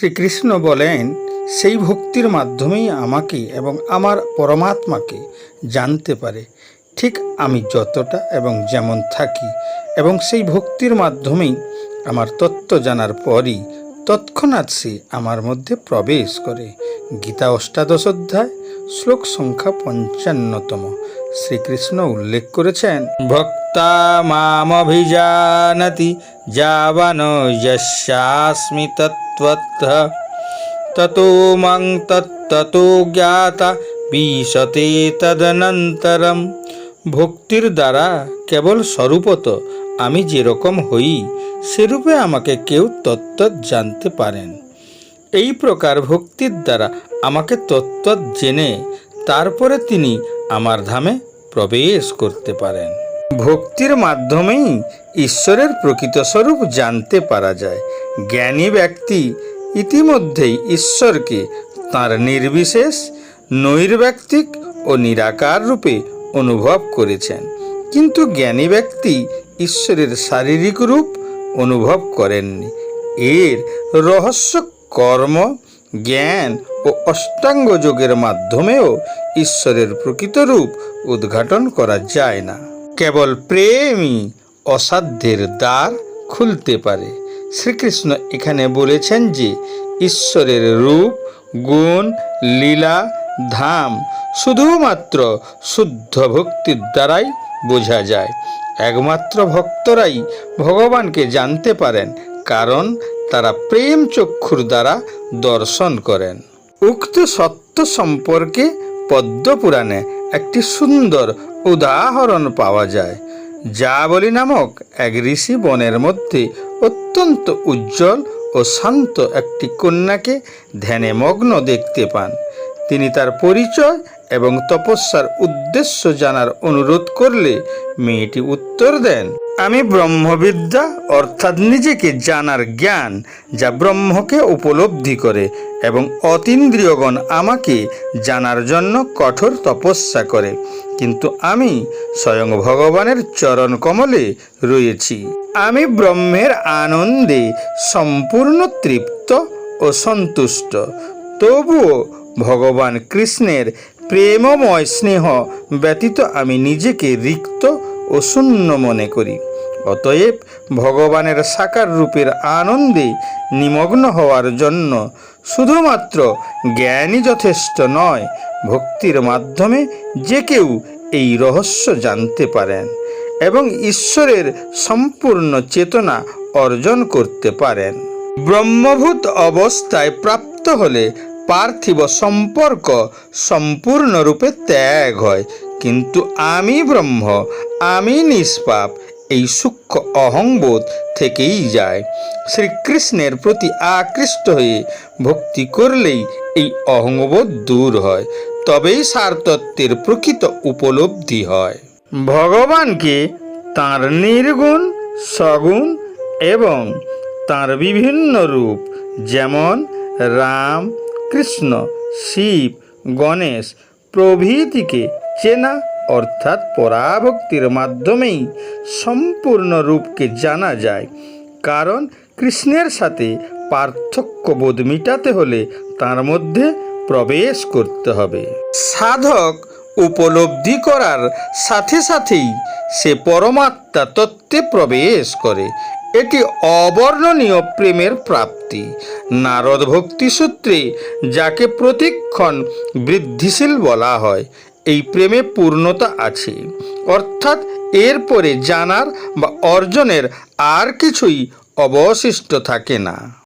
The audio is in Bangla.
শ্রীকৃষ্ণ বলেন, সেই ভক্তির মাধ্যমেই আমাকে এবং আমার পরমাত্মাকে জানতে পারে। ঠিক আমি যতটা এবং যেমন থাকি এবং সেই ভক্তির মাধ্যমেই আমার তত্ত্ব জানার পরই তৎক্ষণাৎ সে আমার মধ্যে প্রবেশ করে। গীতা অষ্টাদশ অধ্যায়, শ্লোক সংখ্যা পঞ্চান্নতম। শ্রীকৃষ্ণ উল্লেখ করেছেন, ভক্তা মামভিজানতি যাবান যস্যাস্মি ততো মাং তত্ততো জ্ঞাতা বিশতে তদনন্তরম ভক্তির দ্বারা কেবল স্বরূপত আমি যেরকম হই, সেরূপে আমাকে কেউ তত্ত্ব জানতে পারেন। এই প্রকার ভক্তির দ্বারা আমাকে তত্ত্ব জেনে, তারপরে তিনি আমার ধামে প্রবেশ করতে পারেন। ভক্তির মাধ্যমেই ঈশ্বরের প্রকৃত স্বরূপ জানতে পারা যায়। জ্ঞানী ব্যক্তি ইতিমধ্যেই ঈশ্বরকে তাঁর নির্বিশেষ, নৈর্ব্যক্তিক ও নিরাকার রূপে অনুভব করেছেন। কিন্তু জ্ঞানী ব্যক্তি ঈশ্বরের শারীরিক রূপ অনুভব করেননি। এর রহস্য কর্ম, জ্ঞান ও অষ্টাঙ্গ যোগের মাধ্যমেও ঈশ্বরের প্রকৃত রূপ উদ্ঘাটন করা যায় না। কেবল প্রেমই অসাধ্যের দ্বার খুলতে পারে। শ্রীকৃষ্ণ এখানে বলেছেন যে, ঈশ্বরের রূপ, গুণ, লীলা, ধাম শুধুমাত্র শুদ্ধ ভক্তির দ্বারাই বোঝা যায়। একমাত্র ভক্তরাই ভগবানকে জানতে পারেন, কারণ তারা প্রেম চক্ষুর দ্বারা দর্শন করেন। উক্ত সত্য সম্পর্কে পদ্মপুরাণে একটি সুন্দর উদাহরণ পাওয়া যায়, যা বলি নামক এক ঋষি বনের মধ্যে অত্যন্ত উজ্জ্বল ও শান্ত একটি কন্যাকে ধ্যানে মগ্ন দেখতে পান। তিনি তার পরিচয় এবং তপস্যার উদ্দেশ্য জানার অনুরোধ করলে মেয়েটি উত্তর দেন। আমি ব্রহ্মবিদ্যা, অর্থাৎ নিজেকে জানার জ্ঞান, যা ব্রহ্মকে উপলব্ধি করে এবং অতীন্দ্রিয়গণ আমাকে জানার জন্য কঠোর তপস্যা করে। কিন্তু আমি স্বয়ং ভগবানের চরণ কমলে রয়েছি। আমি ব্রহ্মের আনন্দে সম্পূর্ণ তৃপ্ত ও সন্তুষ্ট। তবুও ভগবান কৃষ্ণের প্রেমময় স্নেহ ব্যতীত আমি নিজেকে রিক্ত ও শূন্য মনে করি। অতএব ভগবানের সাকার রূপের আনন্দে নিমগ্ন হওয়ার জন্য শুধুমাত্র জ্ঞানই যথেষ্ট নয়, ভক্তির মাধ্যমে যে কেউ এই রহস্য জানতে পারেন এবং ঈশ্বরের সম্পূর্ণ চেতনা অর্জন করতে পারেন। ব্রহ্মভূত অবস্থায় প্রাপ্ত হলে পার্থিব সম্পর্ক সম্পূর্ণরূপে ত্যাগ হয়। কিন্তু আমি ব্রহ্ম, আমি নিষ্পাপ, এই সূক্ষ্ম অহংবোধ থেকেই যায়। শ্রীকৃষ্ণের প্রতি আকৃষ্ট হয়ে ভক্তি করলেই এই অহংবোধ দূর হয়, তবেই সারতত্ত্বের প্রকৃত উপলব্ধি হয়। ভগবানকে তাঁর নির্গুণ, সগুণ এবং তার বিভিন্ন রূপ যেমন রাম, কৃষ্ণ, শিব, গণেশ প্রভৃতিকে চেনা, অর্থাৎ পরাভক্তির মাধ্যমেই সম্পূর্ণ রূপকে জানা যায়। কারণ কৃষ্ণের সাথে পার্থক্যবোধ মিটাতে হলে তার মধ্যে প্রবেশ করতে হবে। সাধক উপলব্ধি করার সাথে সাথেই সে পরমাত্মা তত্ত্বে প্রবেশ করে। এটি অবর্ণনীয় প্রেমের প্রাপ্তি। নারদ ভক্তি সূত্রে যাকে প্রতিক্ষণ বৃদ্ধিশীল বলা হয় এই প্রেমে পূর্ণতা আছে। অর্থাৎ এরপরে জানার বা অর্জনের আর কিছুই অবশিষ্ট থাকে না।